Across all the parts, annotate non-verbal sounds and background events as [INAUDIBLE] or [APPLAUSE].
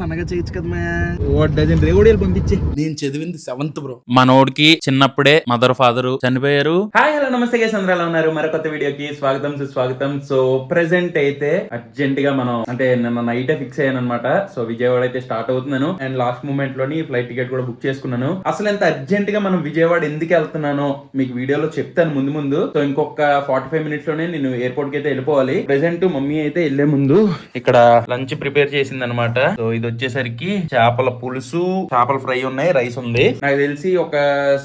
సన్నగా చేయొచ్చు కదా ఓ డజన్ రేగుడీలు పంపించి. నేను చదివింది సెవెంత్ బ్రో. మనోడికి చిన్నప్పుడే మదర్ ఫాదర్ చనిపోయారు. హాయ్ హలో నమస్తే గైస్ అందరూ ఎలా ఉన్నారు? మరొక వీడియోకి స్వాగతం సుస్వాగతం. సో ప్రెసెంట్ అయితే అర్జెంట్గా మనం అంటే నిన్న నైట్ ఫిక్స్ అయ్యాను అనమాట సో విజయవాడ అయితే స్టార్ట్ అవుతున్నాను. అండ్ లాస్ట్ మూమెంట్లోని ఫ్లైట్ టికెట్ కూడా బుక్ చేసుకున్నాను. అసలు ఎంత అర్జెంట్గా మనం విజయవాడ ఎందుకు వెళ్తున్నానో మీకు వీడియోలో చెప్తాను ముందు ముందు. సో ఇంకొక ఫార్టీ ఫైవ్ మినిట్స్లోనే నేను ఎయిర్పోర్ట్కి అయితే వెళ్ళిపోవాలి. ప్రెసెంట్ మమ్మీ అయితే వెళ్ళే ముందు ఇక్కడ లంచ్ ప్రిపేర్ చేసింది అనమాట సో ఇది వచ్చేసరికి చేపల పులుసు చేపల ఫ్రై ఉన్నాయి రైస్ ఉంది. నాకు తెలిసి ఒక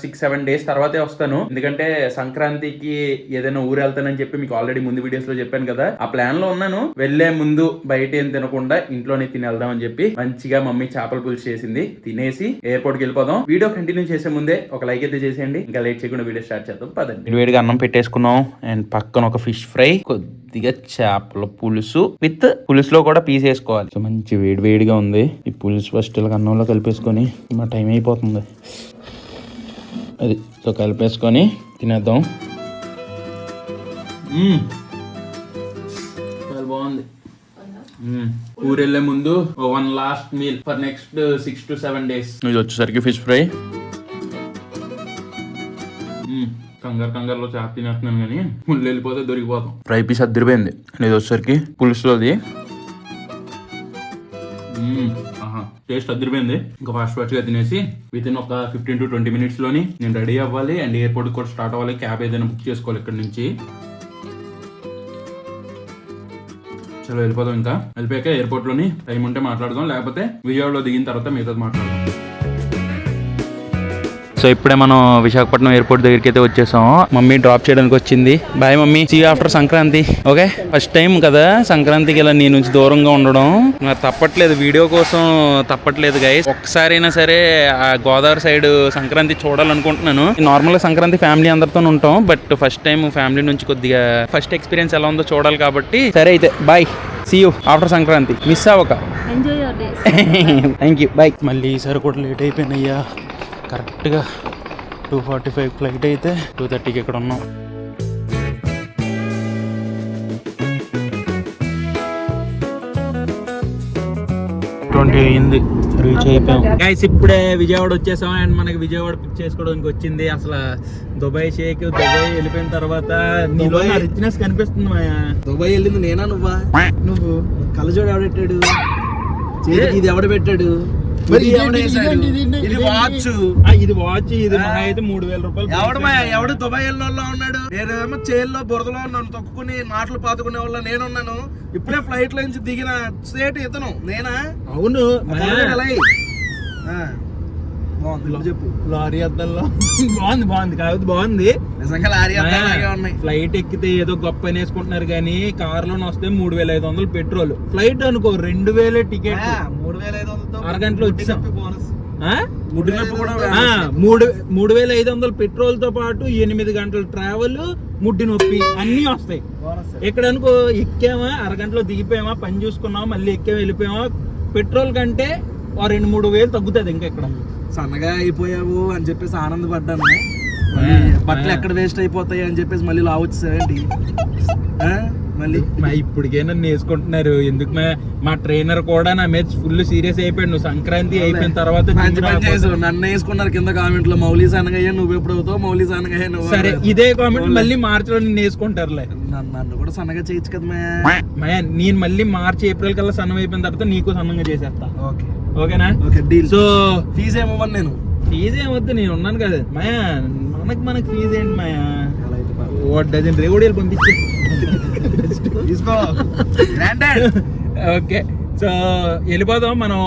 సిక్స్ సెవెన్ డేస్ తర్వాతే వస్తాను. ఎందుకంటే సంక్రాంతికి ఏదైనా ఊరు వెళ్తానని చెప్పి మీకు ఆల్రెడీ ముందు వీడియోస్లో చెప్పాను కదా. ఆ ప్లాన్లో ఉన్నాను. వెళ్ళే ముందు బయట ఏం తినకుండా ఇంట్లోనే తిని వెళ్దాం అని చెప్పి మంచిగా మమ్మీ చేపల పులుసు చేసింది. తినేసి ఎయిర్పోర్ట్కి వెళ్ళిపోదాం. వీడియో కంటిన్యూ చేసే ముందే ఒక లైక్ అయితే చేసేయండి. ఇంకా లేట్ చేయకుండా వీడియో స్టార్ట్ చేద్దాం. పదండి. వేడిగా అన్నం పెట్టేసుకున్నాం. అండ్ పక్కన ఒక ఫిష్ ఫ్రై కొద్దిగా చేపల పులుసు విత్ పులుసులో కూడా పీస్ వేసుకోవాలి మంచి వేడి వేడిగా ఉంది. ఈ పులుసు ఫస్ట్ ఇలా అన్నంలో కలిపేసుకొని మా టైం అయిపోతుంది. అది సో కలిపేసుకొని తినేద్దాం. బాగుంది. ఊరు వెళ్ళే ముందు one last meal for next six to seven days. ఇది వచ్చేసరికి ఫిష్ ఫ్రై. కంగారు కంగారులో చేప తినేస్తున్నాను కానీ ముళ్ళు వెళ్ళిపోతే దొరికిపోతాం. ఫ్రై పీస్ అద్దరిపోయింది. ఇది వచ్చేసరికి పులుసులోది. టేస్ట్ అదిరిపోయింది ఇంకా ఫాస్ట్ ఫాస్ట్గా తినేసి విత్ ఇన్ ఒక ఫిఫ్టీన్ టు ట్వంటీ మినిట్స్లోని నేను రెడీ అవ్వాలి. అండ్ ఎయిర్పోర్ట్ కూడా స్టార్ట్ అవ్వాలి. క్యాబ్ ఏదైనా బుక్ చేసుకోవాలి ఇక్కడ నుంచి. చలో వెళ్ళిపోదాం ఇంకా. వెళ్ళిపోయాక ఎయిర్పోర్ట్లోని టైం ఉంటే మాట్లాడదాం. లేకపోతే విజయవాడలో దిగిన తర్వాత మిగతాది మాట్లాడదాం. సో ఇప్పుడే మనం విశాఖపట్నం ఎయిర్పోర్ట్ దగ్గరికి అయితే వచ్చేసాం. మమ్మీ డ్రాప్ చేయడానికి వచ్చింది. Bye mummy. See after Sankranti. Okay first time కదా సంక్రాంతికి ఇలా నీ నుంచి దూరంగా ఉండడం. తప్పట్లేదు. వీడియో కోసం తప్పట్లేదు గైస్ ఒక్కసారైనా సరే ఆ గోదావరి సైడ్ సంక్రాంతి చూడాలనుకుంటున్నాను. నార్మల్గా సంక్రాంతి ఫ్యామిలీ అందరితో ఉంటాం. బట్ ఫస్ట్ టైం ఫ్యామిలీ నుంచి కొద్దిగా ఫస్ట్ ఎక్స్పీరియన్స్ ఎలా ఉందో చూడాలి కాబట్టి. సరే అయితే bye see you after Sankranti. Miss అవ్వక. Enjoy your days thank you bye మళ్ళీ ఈసారి కూడా లేట్ అయిపోయినయ్యా. కరెక్ట్గా టూ ఫార్టీ ఫైవ్ ఫ్లైట్ అయితే టూ థర్టీకి ఇక్కడ ఉన్నాం. ట్వంటీ అయింది. రీచ్ అయిపోయాం. గైస్ ఇప్పుడే విజయవాడ వచ్చేసాం అండ్ మనకి విజయవాడ పిక్ చేసుకోవడానికి వచ్చింది. అసలు దుబాయ్ షేక్ దుబాయ్ వెళ్ళిపోయిన తర్వాత నీలో రిచ్నెస్ కనిపిస్తుంది మాయా. దుబాయ్ వెళ్ళింది నేనా నువ్వా? నువ్వు. కలజోడు ఎవడెట్టాడు చేతికి ఇది ఎవడ పెట్టాడు? ఇది? వాచ్. ఇది వాచ్ ఇది మహా అయితే మూడు వేల రూపాయలు ఎవడు దుబాయ్ ఉన్నాడు? నేనేమో చేల్లో బురదలో ఉన్నాను తొక్కుని మాటలు పాతుకునే వాళ్ళ నేనున్నాను. ఇప్పుడే ఫ్లైట్లో నుంచి దిగిన సేట్ ఇతను. నేనా? అవును. చెప్పు. లారీ అద్దంలో. బాగుంది బాగుంది. కాకపోతే బాగుంది. నిజంగా లారీ అద్దాలాగే ఉన్నాయి. ఫ్లైట్ ఎక్కితే ఏదో గొప్ప వేసుకుంటున్నారు కానీ కార్లోనే వస్తే మూడు వేల ఐదు వందలు పెట్రోల్. ఫ్లైట్ అనుకో రెండు వేలే టికెట్. ఆ, మూడు వేల ఐదు వందలతో అరగంటలో వచ్చేసాం. బోనస్ ఆ? ముడ్డి నొప్పి కూడా ఆ, మూడు మూడు వేల ఐదు వందలు పెట్రోల్తో పాటు ఎనిమిది గంటల ట్రావెల్ ముడ్డి నొప్పి అన్నీ వస్తాయి. ఇక్కడ అనుకో ఎక్కామా అరగంటలో దిగిపోయామా పని చూసుకున్నామా మళ్ళీ ఎక్కామా వెళ్ళిపోయామా పెట్రోల్ కంటే రెండు మూడు వేలు తగ్గుతుంది ఇంకా ఇక్కడ. సన్నగా అయిపోయావు అని చెప్పేసి ఆనందపడ్డాను. బట్టలు. ఎక్కడ వేస్ట్ అయిపోతాయి అని చెప్పేసి మళ్ళీ లావచ్చేసావేంటి ఆ? మళ్ళీ? మా ఇప్పటికే నన్ను వేసుకుంటున్నారు ఎందుకు మా ట్రైనర్ కూడా నా మీద ఫుల్ సీరియస్ అయిపోయాడు. నువ్వు సంక్రాంతి అయిపోయిన తర్వాత నన్ను వేసుకున్నారు కింద కామెంట్లో మౌలీ సనగయ్య నువ్వు ఎప్పుడు అవుతావు? మౌలీ సనగయ్య నువ్వు సరే ఇదే కామెంట్ మళ్ళీ మార్చిలో నిన్ను వేసుకుంటారులే. నన్ను నన్ను కూడా సన్నగా చేయొచ్చు కదా మయా నేను మళ్ళీ మార్చి ఏప్రిల్ కల్లా సన్నం అయిపోయిన తర్వాత నీకు సన్నంగా చేసేస్తా. ఓకే. ఓకేనా? ఓకే డీల్ సో ఫీజు ఏమవ్వను నేను. ఫీజు ఏమొద్దు నేను ఉన్నాను కదా. మాయా మనకి మనకి ఫీజు ఏంటి మాయా. ఓ డజన్ రేగుడీలు పంపించే. తీసుకో. ఓకే సో [LAUGHS] వెళ్ళిపోదాం. మనం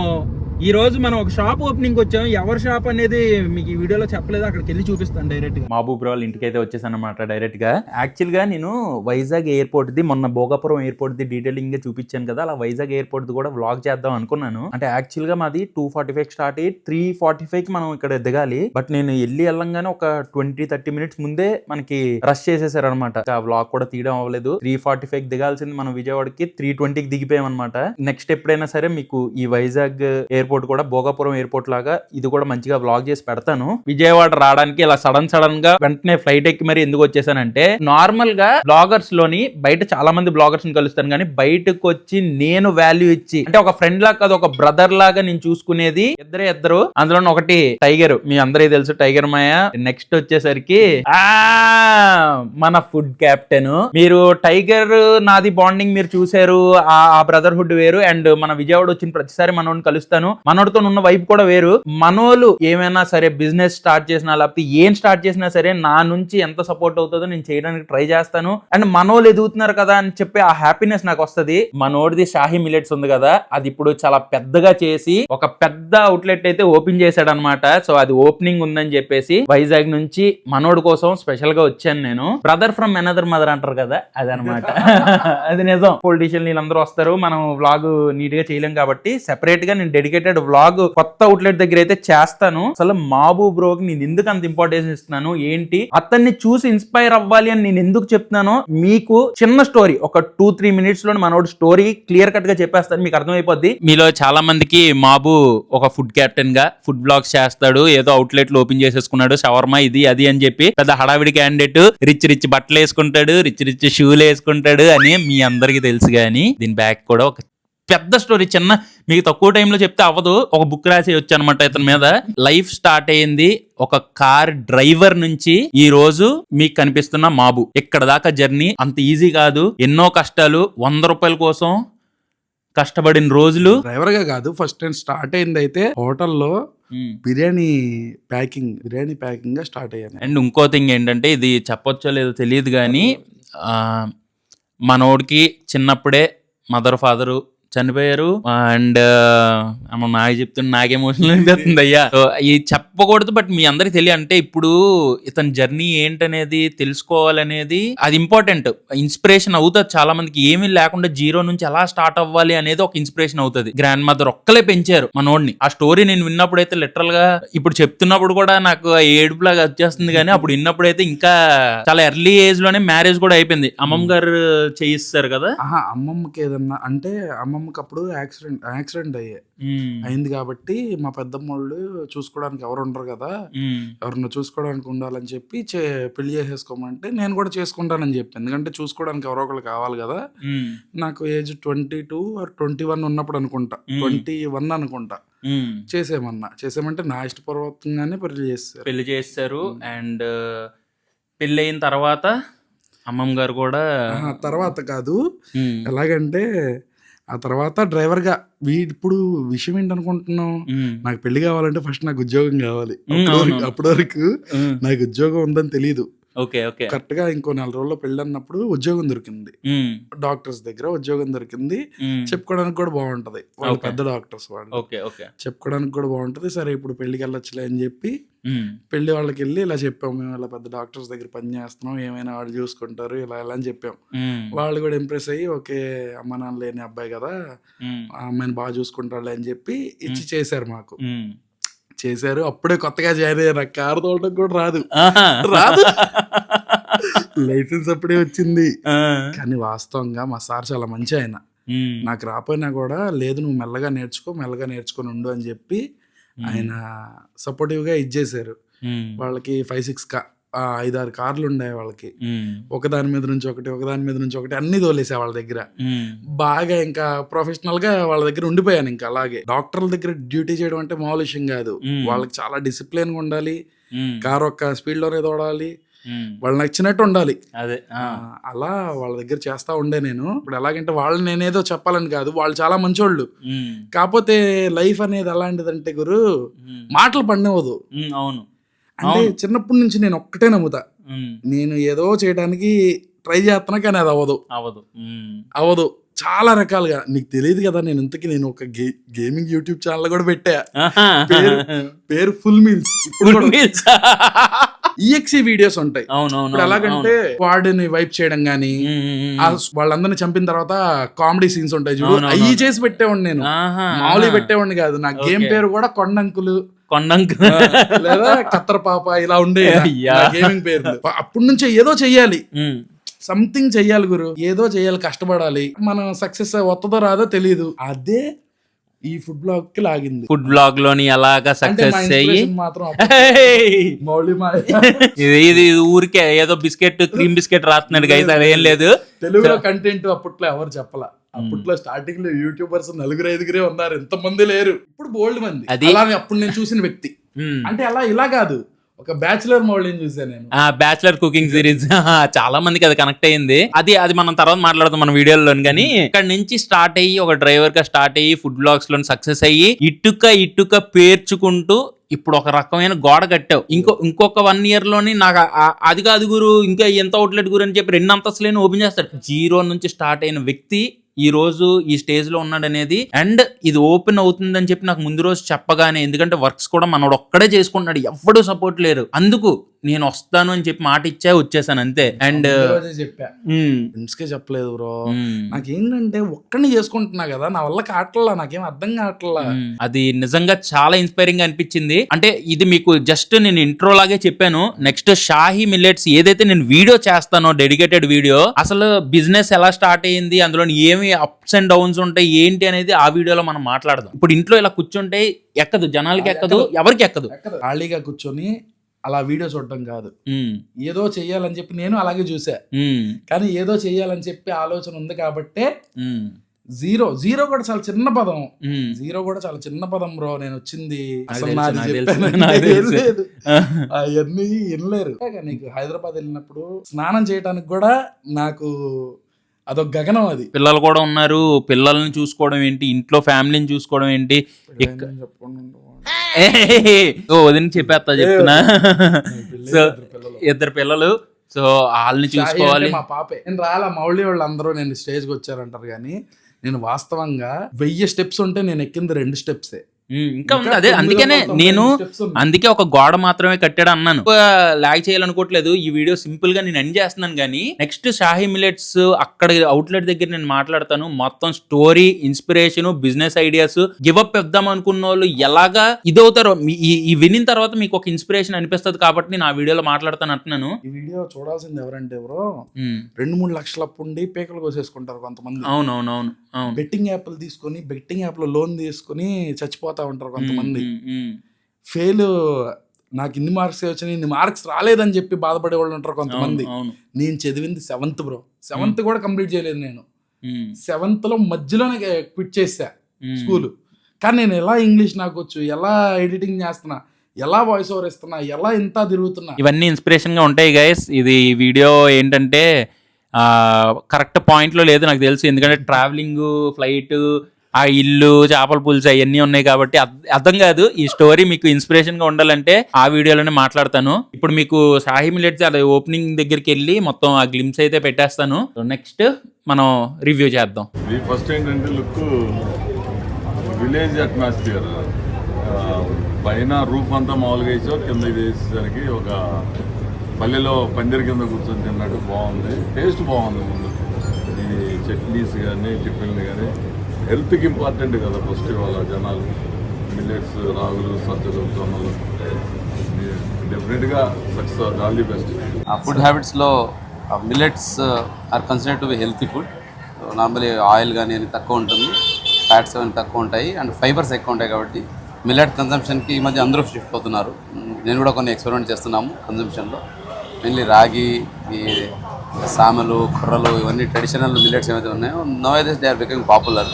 ఈ రోజు మనం ఒక షాప్ ఓపెనింగ్ వచ్చాం. ఎవరి షాప్ అనేది మీకు ఈ వీడియోలో చెప్పలేదు? అక్కడికి వెళ్ళి చూపిస్తాను డైరెక్ట్గా. మహబూబ్ రావు ఇంటికి అయితే వచ్చేసాను అనమాట డైరెక్ట్గా. యాక్చువల్గా నేను వైజాగ్ ఎయిర్పోర్ట్ ది మొన్న భోగాపురం ఎయిర్పోర్ట్ ది డీటెయిలింగ్గా చూపించాను కదా. అలా వైజాగ్ ఎయిర్పోర్ట్ ది కూడా వ్లాగ్ చేద్దాం అనుకున్నాను. అంటే యాక్చువల్గా మాది టూ ఫార్టీ ఫైవ్ స్టార్ట్ అయ్యి త్రీ ఫార్టీ ఫైవ్కి మనం ఇక్కడ దిగాలి. బట్ నేను వెళ్ళి వెళ్ళంగానే ఒక ట్వంటీ థర్టీ మినిట్స్ ముందే మనకి రష్ చేసేసారు అనమాట ఆ వ్లాగ్ కూడా తీయడం అవ్వలేదు. త్రీ ఫార్టీ ఫైవ్ దిగాల్సింది మనం విజయవాడకి త్రీ ట్వంటీకి దిగిపోయాం అనమాట నెక్స్ట్ ఎప్పుడైనా సరే మీకు ఈ వైజాగ్ ఎయిర్పోర్ట్ కూడా భోగాపురం ఎయిర్పోర్ట్ లాగా ఇది కూడా మంచిగా వ్లాగ్ చేసి పెడతాను. విజయవాడ రావడానికి ఇలా సడన్ సడన్గా వెంటనే ఫ్లైట్ ఎక్కి మరి ఎందుకు వచ్చేసానంటే నార్మల్గా బ్లాగర్స్లోని బయట చాలా మంది బ్లాగర్స్ని కలుస్తాను కానీ బయటకు వచ్చి నేను వాల్యూ ఇచ్చి అంటే ఒక ఫ్రెండ్ లాగా కాదు ఒక బ్రదర్ లాగా నేను చూసుకునేది ఇద్దరే ఇద్దరు. అందులో ఒకటి టైగర్ మీ అందరికీ తెలుసు టైగర్ మాయ. నెక్స్ట్ వచ్చేసరికి మన ఫుడ్ కెప్టెన్ మీరు టైగర్ నాది బాండింగ్ మీరు చూసారు ఆ బ్రదర్హుడ్ వేరు. అండ్ మన విజయవాడ వచ్చిన ప్రతిసారి మనోడిని కలుస్తాను. మనోడితో ఉన్న వైపు కూడా వేరు. మనోళ్ళు ఏమైనా సరే బిజినెస్ స్టార్ట్ చేసినా లేకపోతే ఏం స్టార్ట్ చేసినా సరే నా నుంచి ఎంత సపోర్ట్ అవుతుందో నేను చేయడానికి ట్రై చేస్తాను. అండ్ మనోళ్ళు ఎదుగుతున్నారు కదా అని చెప్పి ఆ హ్యాపీనెస్ నాకు వస్తది. మనోడిది షాహీ మిలెట్స్ ఉంది కదా అది ఇప్పుడు చాలా పెద్దగా చేసి ఒక పెద్ద అవుట్లెట్ అయితే ఓపెన్ చేశాడు అనమాట సో అది ఓపెనింగ్ ఉందని చెప్పేసి వైజాగ్ నుంచి మనోడి కోసం స్పెషల్గా వచ్చాను నేను. బ్రదర్ ఫ్రమ్ అనదర్ మదర్ అంటారు కదా అదనమాట. [LAUGHS] అది నిజం. పొలిటీషియన్ వీళ్ళందరూ వస్తారు. మనం వ్లాగ్ నీట్గా చేయలేం కాబట్టి సెపరేట్గా నేను రిలేటెడ్ వ్లాగ్ కొత్త అవుట్లెట్ దగ్గర అయితే చేస్తాను. అసలు మాబూ బ్రోకి నేను ఎందుకు అంత ఇంపార్టెన్స్ ఇస్తున్నాను? ఏంటి? అతన్ని చూసి ఇన్స్పైర్ అవ్వాలి అని నేను ఎందుకు చెప్తున్నానో మీకు చిన్న స్టోరీ ఒక టూ త్రీ మినిట్స్లో మనోడు స్టోరీ క్లియర్ కట్గా చెప్పేస్తాను మీకు అర్థమైపోద్ది. మీలో చాలా మందికి మాబు ఒక ఫుడ్ కెప్టెన్గా ఫుడ్ బ్లాగ్స్ చేస్తాడు ఏదో అవుట్లెట్లు ఓపెన్ చేసేసుకున్నాడు షవర్మా ఇది అది అని చెప్పి పెద్ద హడావిడి క్యాండిడేట్ రిచ్ రిచ్ బట్టలు వేసుకుంటాడు రిచ్ రిచ్ షూలు వేసుకుంటాడు అని మీ అందరికి తెలుసు కానీ దీని బ్యాక్ కూడా ఒక పెద్ద స్టోరీ చిన్న మీకు తక్కువ టైంలో చెప్తే అవ్వదు. ఒక బుక్ రాసి వచ్చి అనమాట ఇతని మీద. లైఫ్ స్టార్ట్ అయ్యింది ఒక కార్ డ్రైవర్ నుంచి ఈ రోజు మీకు కనిపిస్తున్న మాబు. ఇక్కడ దాకా జర్నీ అంత ఈజీ కాదు. ఎన్నో కష్టాలు వంద రూపాయల కోసం కష్టపడిన రోజులు. డ్రైవర్గా కాదు ఫస్ట్ టైం స్టార్ట్ అయింది అయితే హోటల్లో బిర్యానీ ప్యాకింగ్ బిర్యానీ ప్యాకింగ్గా స్టార్ట్ అయ్యాను. అండ్ ఇంకో థింగ్ ఏంటంటే ఇది చెప్పొచ్చో లేదో తెలియదు కానీ మనోడికి చిన్నప్పుడే మదర్ ఫాదరు చనిపోయారు. అండ్ నాకు చెప్తున్న నాకు ఎమోషనల్ అనిపిస్తుంది అయ్యా. ఇది చెప్పకూడదు బట్ మీ అందరికి తెలియ అంటే ఇప్పుడు ఇతని జర్నీ ఏంటనేది తెలుసుకోవాలనేది అది ఇంపార్టెంట్. ఇన్స్పిరేషన్ అవుతుంది. చాలా మందికి ఏమీ లేకుండా జీరో నుంచి ఎలా స్టార్ట్ అవ్వాలి అనేది ఒక ఇన్స్పిరేషన్ అవుతుంది. గ్రాండ్ మదర్ ఒక్కలే పెంచారు మనోడిని. ఆ స్టోరీ నేను విన్నప్పుడు అయితే లిటరల్గా ఇప్పుడు చెప్తున్నప్పుడు కూడా నాకు ఆ ఏడుపులాగా వచ్చేస్తుంది కానీ అప్పుడు విన్నప్పుడు అయితే ఇంకా చాలా ఎర్లీ ఏజ్లోనే మ్యారేజ్ కూడా అయిపోయింది. అమ్మమ్మ గారు చేయిస్తారు కదా? అమ్మమ్మకి ఏదన్నా అంటే అమ్మమ్మకి అప్పుడు యాక్సిడెంట్ యాక్సిడెంట్ అయ్యే. అయింది కాబట్టి మా పెద్దమ్మ వాళ్ళు చూసుకోవడానికి ఎవరు ఉండరు కదా. ఉమ్, ఎవరన్నా చూసుకోవడానికి ఉండాలని చెప్పి పెళ్ళి చేసేసుకోమంటే నేను కూడా చేసుకుంటానని చెప్పి. ఎందుకంటే చూసుకోవడానికి ఎవరో ఒకరు కావాలి కదా. నాకు age twenty two or twenty one ఉన్నప్పుడు అనుకుంటా. ట్వంటీ వన్ అనుకుంటా. చేసేమన్నా. చేసేమంటే నా ఇష్టపూర్వకంగానే పెళ్ళి చేస్తారు. పెళ్ళి చేస్తారు. అండ్ పెళ్ళి అయిన తర్వాత అమ్మమ్మ గారు కూడా తర్వాత కాదు. ఎలాగంటే ఆ తర్వాత డ్రైవర్గా వీ ఇప్పుడు విషయం ఏంటనుకుంటున్నాం నాకు పెళ్ళి కావాలంటే ఫస్ట్ నాకు ఉద్యోగం కావాలి. అప్పటి. వరకు- నాకు ఉద్యోగం ఉందని తెలియదు ఓకే ఓకే. కరెక్ట్గా ఇంకో నెల రోజుల్లో పెళ్ళి అన్నప్పుడు ఉద్యోగం దొరికింది. డాక్టర్స్ దగ్గర ఉద్యోగం దొరికింది. చెప్పుకోవడానికి కూడా బాగుంటది. వాళ్ళు. పెద్ద డాక్టర్స్ వాళ్ళు. Okay okay. చెప్పుకోవడానికి కూడా బాగుంటది. సరే ఇప్పుడు పెళ్ళికి వెళ్ళొచ్చులే అని చెప్పి పెళ్ళి వాళ్ళకి వెళ్ళి ఇలా చెప్పాము. మేము ఇలా పెద్ద డాక్టర్స్ దగ్గర పని చేస్తున్నాం. ఏమైనా వాళ్ళు చూసుకుంటారు ఇలా ఇలా అని చెప్పాం. వాళ్ళు కూడా ఇంప్రెస్ అయ్యి ఓకే అమ్మ నాన్న లేని అబ్బాయి కదా ఆ అమ్మాయిని బాగా చూసుకుంటాడులే అని చెప్పి ఇచ్చి చేశారు మాకు. చేశారు. అప్పుడే కొత్తగా జాయిన్ అయ్యారు. నాకు కారు తోడటం కూడా రాదు. రాదు. [LAUGHS] లైసెన్స్ అప్పుడే వచ్చింది. కానీ వాస్తవంగా మా సార్ చాలా మంచి ఆయన. నాకు రాపోయినా కూడా లేదు నువ్వు మెల్లగా నేర్చుకో మెల్లగా నేర్చుకొని ఉండు అని చెప్పి ఆయన సపోర్టివ్గా ఇచ్చేసారు వాళ్ళకి ఫైవ్ సిక్స్ కా ఐదారు కార్లు ఉన్నాయి వాళ్ళకి. ఒకదాని మీద నుంచి ఒకటి ఒకదాని మీద నుంచి ఒకటి అన్ని తోలేసా వాళ్ళ దగ్గర. బాగా ఇంకా ప్రొఫెషనల్గా వాళ్ళ దగ్గర ఉండిపోయాను ఇంకా అలాగే. డాక్టర్ల దగ్గర డ్యూటీ చేయడం అంటే మామూలు విషయం కాదు. వాళ్ళకి చాలా డిసిప్లిన్గా ఉండాలి. కార్ ఒక్క స్పీడ్లోనే తోడాలి. వాళ్ళు నచ్చినట్టు ఉండాలి. అదే అలా వాళ్ళ దగ్గర చేస్తా ఉండే నేను. ఇప్పుడు ఎలాగంటే వాళ్ళు నేనేదో చెప్పాలని కాదు. వాళ్ళు చాలా మంచోళ్ళు. కాకపోతే లైఫ్ అనేది ఎలాంటిదంటే గురు మాటలు పడినవదు ఉమ్, అవును. అంటే చిన్నప్పటి నుంచి నేను ఒక్కటే నమ్ముతా. నేను ఏదో చేయడానికి ట్రై చేస్తున్నా కానీ అది అవ్వదు. అవ్వదు. అవ్వదు. చాలా రకాలుగా. నీకు తెలియదు కదా నేను ఇంతకీ నేను ఒక గే గేమింగ్ యూట్యూబ్ ఛానల్ కూడా పెట్టా. పేరు ఫుల్ మీల్స్. ఈఎక్సీ వీడియోస్ ఉంటాయి. అవును అవును ఇప్పుడు ఎలాగంటే వాడిని వైప్ చేయడం గానీ వాళ్ళందరినీ చంపిన తర్వాత కామెడీ సీన్స్ ఉంటాయి చూడు. అవి. చేసి పెట్టేవాడిని నేను. మామూలు పెట్టేవాడిని కాదు. నా గేమ్. పేరు కూడా కొండంకులు కొండంక. లేదా కత్తర్ పాప ఇలా ఉండే. గేమింగ్ పేరు [LAUGHS] అప్పటి నుంచే ఏదో చెయ్యాలి. సంథింగ్ చెయ్యాలి గురు. ఏదో చెయ్యాలి కష్టపడాలి. మనం సక్సెస్ వస్తుందో రాదో తెలియదు అదే ఈ ఫుడ్ బ్లాగ్కి లాగింది. ఫుడ్ బ్లాగ్లోని ఎలాగా సక్సెస్ అయ్యి ఇది ఇది ఊరికే ఏదో బిస్కెట్ క్రీమ్ బిస్కెట్ రాస్తున్నాడు గైస్ ఏం లేదు. తెలుగులో కంటెంట్ అప్పట్లో ఎవరు చెప్పలా? అప్పట్లో స్టార్టింగ్లో యూట్యూబర్స్ నలుగురు ఐదుగురే ఉన్నారు. ఎంత మంది లేరు. ఇప్పుడు బోల్డ్ మంది. అలానే అప్పుడు నేను చూసిన వ్యక్తి. మ్మ్. అంటే అలా ఇలా కాదు. ఒక బ్యాచులర్ మోడలింగ్ చూసాను నేను? ఆ బ్యాచులర్ కుకింగ్ సిరీస్ చాలా మందికి అది కనెక్ట్ అయింది అది అది మనం తర్వాత మాట్లాడదాం మన వీడియోలో కానీ ఇక్కడ నుంచి స్టార్ట్ అయ్యి ఒక డ్రైవర్గా స్టార్ట్ అయ్యి ఫుడ్ బ్లాగ్స్లో సక్సెస్ అయ్యి ఇటుక ఇటుక పేర్చుకుంటూ ఇప్పుడు ఒక రకమైన గోడ కట్టావు. ఇంకో ఇంకొక వన్ ఇయర్లోని నాకు అది కాదు గురు ఇంకా ఎంత అవుట్లెట్ గురు అని చెప్పి రెండు అంతస్తులేని ఓపెన్ చేస్తాడు. జీరో నుంచి స్టార్ట్ అయిన వ్యక్తి ఈ రోజు ఈ స్టేజ్లో ఉన్నాడు అనేది అండ్ ఇది ఓపెన్ అవుతుందని చెప్పి నాకు ముందు రోజు చెప్పగానే ఎందుకంటే వర్క్స్ కూడా మనోడు ఒక్కడే చేసుకుంటున్నాడు ఎవడు సపోర్ట్ లేరు. అందుకు నేను వస్తాను అని చెప్పి మాట ఇచ్చా వచ్చేసాను అంతే. అండ్ చెప్పా. ఫ్రెండ్స్ కే చెప్పలేదు బ్రో. నాకేంటంటే ఒక్కడిని చేసుకుంటున్నా కదా నా వల్ల కావట్లా నాకేం అర్థం కావట్లా. అది నిజంగా చాలా ఇన్స్పైరింగ్ అనిపించింది. అంటే ఇది మీకు జస్ట్ నేను ఇంట్రో లాగే చెప్పాను. నెక్స్ట్ షాహీ మిల్లెట్స్ ఏదైతే నేను వీడియో చేస్తానో డెడికేటెడ్ వీడియో అసలు బిజినెస్ ఎలా స్టార్ట్ అయ్యింది అందులో ఏమి అప్స్ అండ్ డౌన్స్ ఉంటాయి ఏంటి అనేది ఆ వీడియోలో మనం మాట్లాడదాం. ఇప్పుడు ఇంట్లో ఇలా కూర్చుంటే ఎక్కదు జనాలకి ఎక్కదు ఎవరికి ఎక్కదు. ఖాళీగా కూర్చొని అలా వీడియో చూడడం కాదు. ఏదో చెయ్యాలని చెప్పి నేను అలాగే చూసా. కానీ ఏదో చెయ్యాలని చెప్పి ఆలోచన ఉంది కాబట్టే జీరో జీరో కూడా చాలా చిన్న పదం. జీరో కూడా చాలా చిన్న పదం బ్రో నేను వచ్చింది. అవన్నీ వినలేరు. నీకు హైదరాబాద్ వెళ్ళినప్పుడు స్నానం చేయడానికి కూడా నాకు అదొక గగనం అది. పిల్లలు కూడా ఉన్నారు. పిల్లల్ని చూసుకోవడం ఏంటి? ఇంట్లో ఫ్యామిలీని చూసుకోవడం ఏంటి? ఏయ్! [LAUGHS] ఓ వదిన చెప్పేస్తా చెప్తున్నా. [LAUGHS] సో ఇద్దరు పిల్లలు. సో వాళ్ళని చూసుకోవాలి. మా పాపే. నేను రాలా మౌళి వాళ్ళు అందరూ నేను స్టేజ్కి వచ్చారంటారు కానీ నేను వాస్తవంగా వెయ్యి స్టెప్స్ ఉంటే నేను ఎక్కింది రెండు స్టెప్సే. ఇంకా ఉంది. అదే అందుకనే నేను అందుకే ఒక గోడ మాత్రమే కట్టాడు అన్నాను. లాగ్ చేయాలనుకోవట్లేదు. ఈ వీడియో సింపుల్గా నేను ఎండ్ చేస్తున్నాను కానీ నెక్స్ట్ షాహీ మిలెట్స్ అక్కడ అవుట్లెట్ దగ్గర నేను మాట్లాడతాను. మొత్తం story inspiration business ideas give up ఇద్దాం అనుకున్న వాళ్ళు ఎలాగా ఇదవుతారో ఈ వినిన తర్వాత మీకు ఒక ఇన్స్పిరేషన్ అనిపిస్తుంది కాబట్టి నేను ఆ వీడియోలో మాట్లాడతాను అంటున్నాను. ఈ వీడియో చూడాల్సింది ఎవరంటే ఎవరో రెండు మూడు లక్షల ఉండి పేకలు కోసేసుకుంటారు కొంతమంది. అవునవునవును అవును. బెట్టింగ్ యాప్లు తీసుకొని బెట్టింగ్ యాప్లో లోన్ తీసుకొని చచ్చిపోతా ఉంటారు కొంతమంది. ఫెయిల్ నాకు ఇన్ని మార్క్స్ వచ్చినాయి ఇన్ని మార్క్స్ రాలేదని చెప్పి బాధపడే వాళ్ళు ఉంటారు కొంతమంది. నేను చదివింది సెవెంత్ బ్రో సెవెంత్ కూడా కంప్లీట్ చేయలేదు నేను. సెవెంత్లో మధ్యలోనే క్విట్ చేసా. స్కూల్. కానీ నేను ఎలా ఇంగ్లీష్ నాకు వచ్చు ఎలా ఎడిటింగ్ చేస్తున్నా ఎలా వాయిస్ ఓవర్ ఇస్తున్నా ఎలా ఇంత తిరుగుతున్నా. ఇవన్నీ ఇన్స్పిరేషన్గా ఉంటాయి గైస్ ఇది వీడియో ఏంటంటే కరెక్ట్ పాయింట్లో లేదు నాకు తెలుసు. ఎందుకంటే ట్రావెలింగ్ ఫ్లైట్ ఆ ఇల్లు చేపల పులుసు అవన్నీ ఉన్నాయి కాబట్టి అర్థం కాదు. ఈ స్టోరీ మీకు ఇన్స్పిరేషన్గా ఉండాలంటే ఆ వీడియోలోనే మాట్లాడతాను. ఇప్పుడు మీకు సాహి మిలెట్స్ అది ఓపెనింగ్ దగ్గరికి వెళ్ళి మొత్తం ఆ గ్లిమ్స్ అయితే పెట్టేస్తాను. నెక్స్ట్ మనం రివ్యూ చేద్దాం. ఇది ఫస్ట్ ఏంటంటే లుక్ విలేజ్ అట్మాస్ఫియర్ పైన రూఫ్ అంతా మామూలుగా వేసావు కింద వేసేసరికి ఒక పల్లెలో పందిరి కింద కూర్చొని తిన్నట్టు బాగుంది. టేస్ట్ బాగుంది ముందు. ఈ చట్నీస్ కానీ టిఫిన్లు కానీ హెల్త్కి ఇంపార్టెంట్ కదా ఫస్ట్ ఇవాళ జనాలు. మిల్లెట్స్ రాగులు సజ్జలు జొన్నలు డెఫినెట్గా success all best. Food హ్యాబిట్స్లో millets are consider to be healthy food normally oil కానీ అని తక్కువ ఉంటుంది. ఫ్యాట్స్ కానీ తక్కువ ఉంటాయి. అండ్ ఫైబర్స్ ఎక్కువ ఉంటాయి కాబట్టి మిల్లెట్ కన్సంప్షన్కి ఈ మధ్య అందరూ షిఫ్ట్ అవుతున్నారు. నేను కూడా కొన్ని ఎక్స్పెరిమెంట్ చేస్తున్నాము కన్సంప్షన్లో మెయిన్లీ రాగి ఈ సామెలు కుర్రలు ఇవన్నీ ట్రెడిషనల్ మిల్లెట్స్ ఏవైతే ఉన్నాయో no they are becoming popular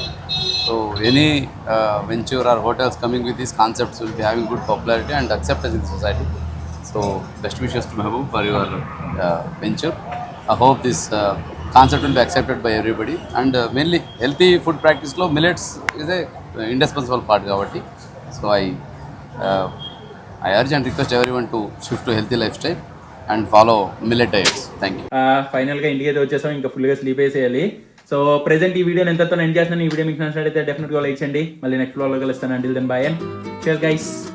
so any venture or hotels coming with these concepts will be having good popularity and acceptance in society So best wishes to Mehboob for your uh, venture. I hope this uh, concept will be accepted by everybody. And uh, mainly healthy food practice lo millets is a uh, indispensable part కాబట్టి So I uh, I urge and request everyone to shift to healthy lifestyle and follow millet diets. Thank you. ఫైనల్గా ఇంటికి అయితే వచ్చేసాం ఇంకా full sleep వేసేయాలి so present ఈ video ఎంతతో end చేస్తున్నాను ఈ వీడియో మీకు నచ్చినట్లయితే డెఫినెట్గా లైక్ చేయండి. మళ్ళీ నెక్స్ట్లో కలుస్తాను. Until then bye and share guys